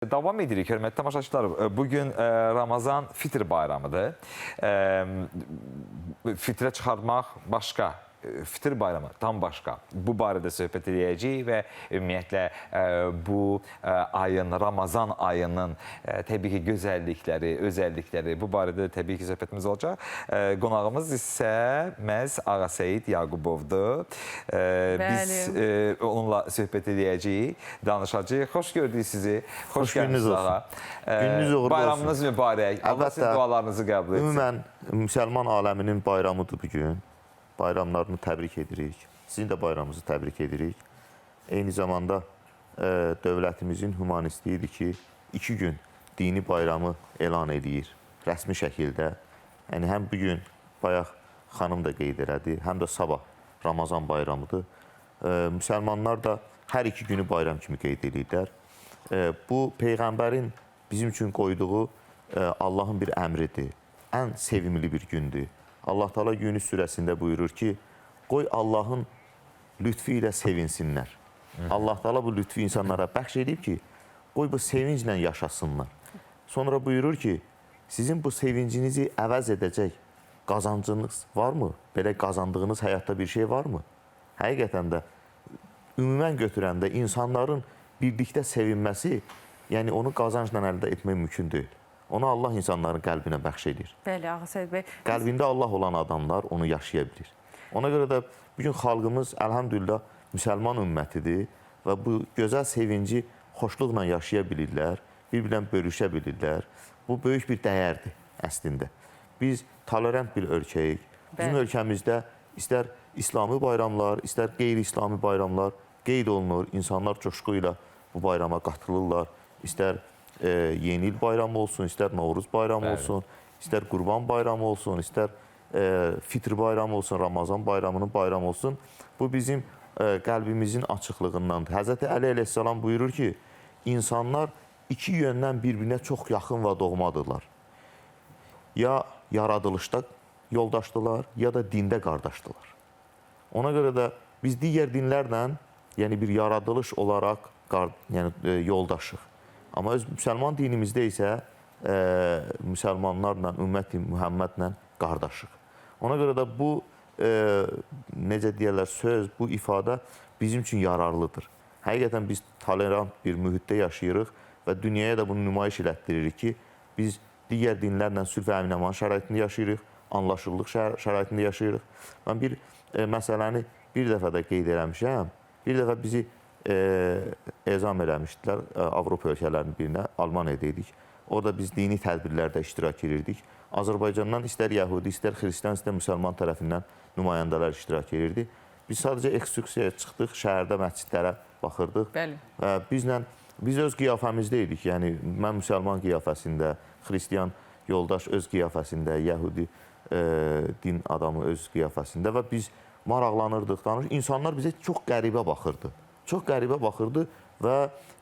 Davam edirik, hörmətli tamaşaçılar. Bugün e, Ramazan Fitr bayramıdır. E, Fitrə çıxartmaq başqa, Fitr bayramı tam başqa. Bu barədə söhbət edəcəyik və ümumiyyətlə e, bu e, ayın, Ramazan ayının e, təbii ki, gözəllikləri, özəllikləri bu barədə təbii ki, söhbətimiz olacaq. Qonağımız isə məhz Ağa Seyid Yaqubovdur. Biz Bəli. onunla söhbət edəcəyik, danışacağıq. Xoş gördük sizi. Xoş, Xoş olsun. ağa. Gününüz uğurlu Bayramınız mübarək. Allah sizin dualarınızı qəbul etsin. Ümumən müsəlman aləminin bayramıdır bu gün. Bayramlarını təbrik edirik. Sizin də bayramınızı təbrik edirik. Eyni zamanda e, dövlətimizin humanistliyidir ki, iki gün dini bayramı elan edir rəsmi şəkildə. Yəni həm bu gün bayaq xanım da qeyd elədi, həm də sabah Ramazan bayramıdır. E, müsəlmanlar da hər iki günü bayram kimi qeyd edirlər. E, bu peyğəmbərin bizim üçün qoyduğu e, Allahın bir əmridir. Ən sevimli bir gündür. Allah Taala Yunus surəsində buyurur ki, qoy Allahın lütfü ilə sevinsinlər. Allah Taala bu lütfü insanlara bəxş edib ki, qoy bu sevinclə yaşasınlar. Sonra buyurur ki, sizin bu sevincinizi əvəz edəcək qazancınız varmı? Belə qazandığınız həyatda bir şey varmı? Həqiqətən də ümumən götürəndə insanların birlikdə sevinməsi, yəni onu qazancla əldə etmək mümkün deyil. Onu Allah insanların qəlbinə bəxş edir. Bəli, Ağa Seyid bəy. Qəlbində Allah olan adamlar onu yaşaya bilir. Ona görə də bu gün xalqımız əlhəmdülillah müsəlman ümmətidir və bu gözəl sevinci xoşluqla yaşaya bilirlər, bir-birlə bölüşə bilirlər. Bu böyük bir dəyərdir əslində. Biz tolerant bir ölkəyik. Bizim Bəli. ölkəmizdə istər İslami bayramlar, istər qeyri-İslami bayramlar qeyd olunur. İnsanlar coşqu ilə bu bayrama qatılırlar. İstər e, Yeni il bayramı olsun, istər Novruz bayramı Bəli. olsun, istər Qurban bayramı olsun, istər e, Fitr bayramı olsun, Ramazan bayramının bayramı olsun. Bu bizim e, qəlbimizin açıqlığındandır. Həzrəti Əli əleyhissalam buyurur ki, insanlar iki yöndən bir-birinə çox yaxın və doğmadırlar. Ya yaradılışda yoldaşdılar, ya da dində qardaşdılar. Ona görə də biz digər dinlərlə, yəni bir yaradılış olaraq yəni e, yoldaşıq. Amma öz müsəlman dinimizdə isə e, müsəlmanlarla, ümməti Muhammedlə qardaşıq. Ona görə də bu e, necə deyirlər söz, bu ifadə bizim üçün yararlıdır. Həqiqətən biz tolerant bir mühitdə yaşayırıq və dünyaya da bunu nümayiş elətdiririk ki, biz digər dinlərlə sülh və əmin-əman şəraitində yaşayırıq, anlaşıllıq şəra- şəraitində yaşayırıq. Mən bir e, məsələni bir dəfə də qeyd eləmişəm. Bir dəfə bizi ezam eləmişdilər e, Avropa ölkələrinin birinə, Almaniyada idik. Orada biz dini tədbirlərdə iştirak edirdik. Azərbaycandan istər yəhudi, istər xristian, istər müsəlman tərəfindən nümayəndələr iştirak edirdi. Biz sadəcə ekskursiyaya çıxdıq, şəhərdə məscidlərə baxırdıq. Bəli. Və bizlə biz öz qiyafəmizdə idik. Yəni mən müsəlman qiyafəsində, xristian yoldaş öz qiyafəsində, yəhudi e, din adamı öz qiyafəsində və biz maraqlanırdıq, danış. İnsanlar bizə çox qəribə baxırdı. Çox qəribə baxırdı və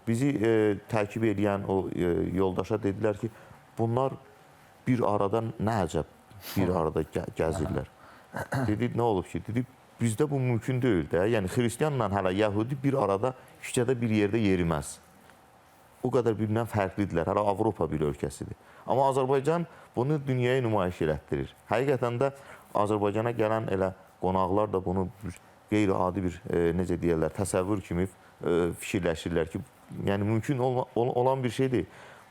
bizi e, təkib edən o e, yoldaşa dedilər ki, bunlar bir arada nə əcəb bir arada gə- gəzirlər. Dedi, nə olub ki? Dedi, bizdə bu mümkün deyil də. Yəni xristianla hələ yəhudi bir arada küçədə bir yerdə yeriməz. O qədər bir-birindən fərqlidirlər. Hələ Avropa bir ölkəsidir. Amma Azərbaycan bunu dünyaya nümayiş elətdirir. Həqiqətən də Azərbaycana gələn elə qonaqlar da bunu qeyri-adi bir e, necə deyirlər, təsəvvür kimi e, fikirləşirlər ki, yəni mümkün olma, ol- olan bir şey deyil.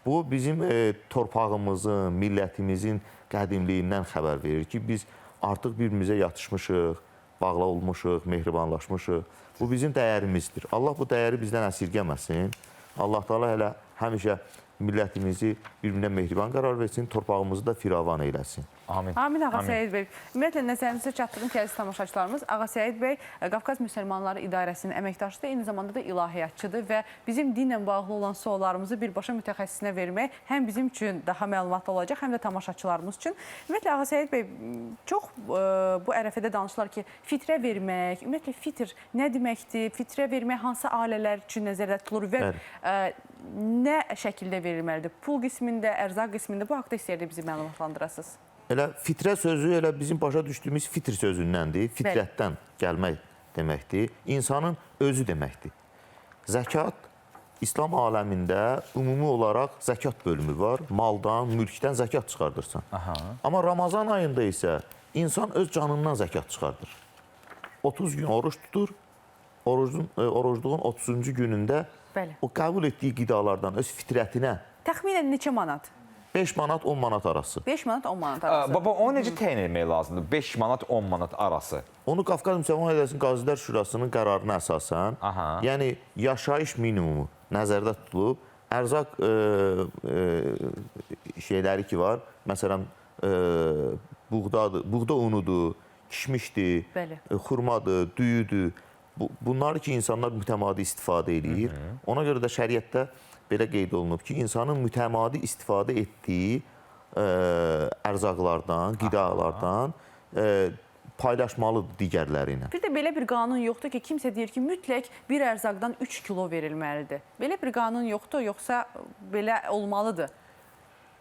Bu bizim e, torpağımızın, millətimizin qədimliyindən xəbər verir ki, biz artıq bir-birimizə yatışmışıq, bağlı olmuşuq, mehribanlaşmışıq. Bu bizim dəyərimizdir. Allah bu dəyəri bizdən əsirgəməsin. Allah Taala hələ həmişə millətimizi bir-birinə mehriban qərar versin, torpağımızı da firavan eyləsin. Amin. Amin Ağa. Seyid bəy. Ümumiyyətlə nəzərinizə çatdırın ki, əziz tamaşaçılarımız, Ağa Seyid bəy e, Qafqaz Müsəlmanları İdarəsinin əməkdaşıdır, eyni zamanda da ilahiyyatçıdır və bizim dinlə bağlı olan suallarımızı birbaşa mütəxəssisinə vermək həm bizim üçün daha məlumatlı olacaq, həm də tamaşaçılarımız üçün. Ümumiyyətlə Ağa Seyid bəy çox e, bu ərəfədə danışırlar ki, fitrə vermək, ümumiyyətlə fitr nə deməkdir? Fitrə vermək hansı ailələr üçün nəzərdə tutulur və Bəli. Nə şəkildə verilməlidir? Pul qismində, ərzaq qismində bu haqqda istəyirdik bizi məlumatlandırasınız. Elə fitrə sözü elə bizim başa düşdüyümüz fitr sözündəndir. Fitrətdən gəlmək deməkdir. İnsanın özü deməkdir. Zəkat İslam aləmində ümumi olaraq zəkat bölümü var. Maldan, mülkdən zəkat çıxardırsan. Aha. Amma Ramazan ayında isə insan öz canından zəkat çıxardır. 30 gün oruç tutur. Orucun e, orucluğun 30-cu günündə Bəli. o qəbul etdiyi qidalardan öz fitrətinə Təxminən neçə manat? 5 manat 10 manat arası. 5 manat 10 manat Ə, arası. Baba, onu necə təyin etmək lazımdır? 5 manat, 10 manat arası. Onu Qafqaz Müsəlman Ailəsinin Qazilər Şurasının qərarına əsasən, Aha. yəni yaşayış minimumu nəzərdə tutulub, ərzaq e, e, şeyləri ki var, məsələn, e, buğdadır, buğda unudur, kişmişdir, Bəli. xurmadır, düyüdür. Bu, bunları ki insanlar mütəmadi istifadə eləyir. Ona görə də şəriətdə belə qeyd olunub ki, insanın mütəmadi istifadə etdiyi e, ərzaqlardan, qidalardan e, paylaşmalıdır digərləri ilə. Bir də belə bir qanun yoxdur ki, kimsə deyir ki, mütləq bir ərzaqdan 3 kilo verilməlidir. Belə bir qanun yoxdur, yoxsa belə olmalıdır?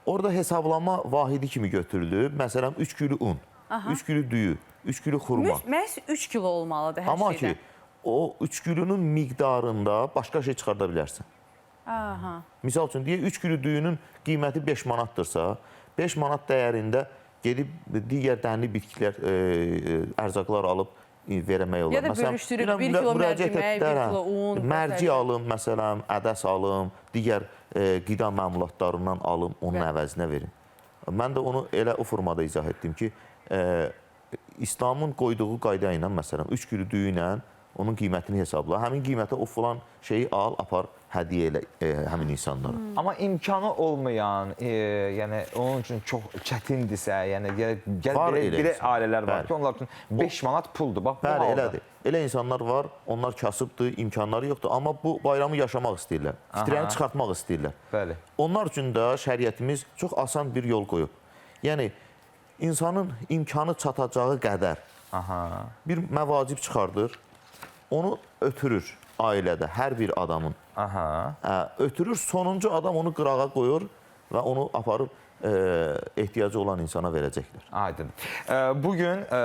Orada hesablama vahidi kimi götürülüb. Məsələn, 3 kilo un, 3 kilo düyü, 3 kilo xurma. Məhz 3 kilo olmalıdır hər Amma şeydən. ki, o 3 kilonun miqdarında başqa şey çıxarda bilərsən. Aha. Misal üçün deyək 3 kilo düyünün qiyməti 5 manatdırsa, 5 manat dəyərində gedib digər dənli bitkilər, e, e, ərzaqlar alıb e, verəmək olar. Ya da bölüşdürüb, deyirəm, bir mürə- kilo müraciət mərcimək, etdilər, bir hə. kilo un, Mərci alım, məsələn, ədəs alım, digər e, qida məmulatlarından alım, onun Bəli. əvəzinə verin. Mən də onu elə o formada izah etdim ki, e, İslamın qoyduğu qayda ilə məsələn 3 kilo düyü ilə onun qiymətini hesabla. Həmin qiymətə o falan şeyi al, apar, hədiyyə elə e, həmin insanlara. Amma imkanı olmayan, e, yəni onun üçün çox çətindirsə, yəni gəl, gəl Var belə, elə belə ailələr var Bəli. ki, onlar üçün 5 manat puldur. Bax Bəli, elədir. Elə insanlar var, onlar kasıbdır, imkanları yoxdur, amma bu bayramı yaşamaq istəyirlər. Fitrəni çıxartmaq istəyirlər. Bəli. Onlar üçün də şəriətimiz çox asan bir yol qoyub. Yəni insanın imkanı çatacağı qədər Aha. bir məvacib çıxardır. Onu ötürür ailədə hər bir adamın. Aha. Hə, ötürür, sonuncu adam onu qırağa qoyur və onu aparıb e, ehtiyacı olan insana verəcəklər. Aydın. Ə, Bugün ə,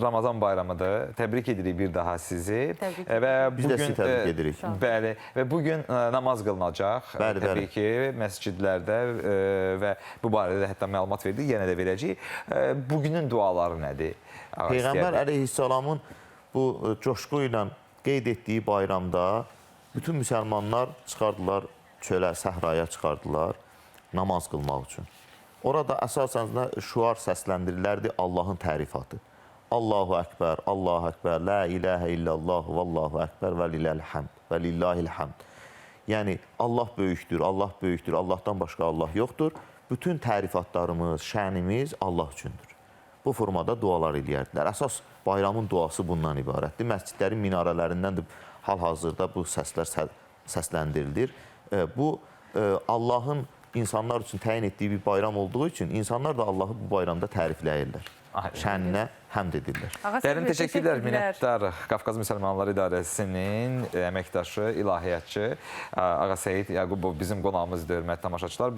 Ramazan bayramıdır. Təbrik edirik bir daha sizi. Təbrik Ə, Və Biz də bugün sizi təbrik ə, edirik. Bəli. Və bu gün ə, namaz qılınacaq. Bəli, Təbii bəli. ki, məscidlərdə ə, və bu barədə də hətta məlumat verdik, yenə də verəcəyik. Ə, Bugünün duaları nədir? Ağa Peyğəmbər əleyhissalamın bu e, coşqu ilə qeyd etdiyi bayramda bütün müsəlmanlar çıxardılar çölə, səhraya çıxardılar namaz qılmaq üçün. Orada əsasən də şüar səsləndirilərdi Allahın tərifatı. Allahu əkbər, Allahu əkbər, la ilahə illallah, vallahu əkbər və liləl həmd və lillahil həmd. Yəni Allah böyükdür, Allah böyükdür, Allahdan başqa Allah yoxdur. Bütün tərifatlarımız, şənimiz Allah üçündür. Bu formada dualar eləyərdilər. Əsas bayramın duası bundan ibarətdir. Məscidlərin minarələrindən də hal-hazırda bu səslər sə səsləndirilir. E, Bu e, Allahın insanlar üçün təyin etdiyi bir bayram olduğu üçün insanlar da Allahı bu bayramda tərifləyirlər. Şəninə həmd edirlər. Dərin təşəkkürlər, minnətdarıq. Qafqaz Müsəlmanları İdarəsinin əməkdaşı, ilahiyyatçı Ağa Seyid Yaqubov bizim qonağımızdır, hörmətli tamaşaçılar.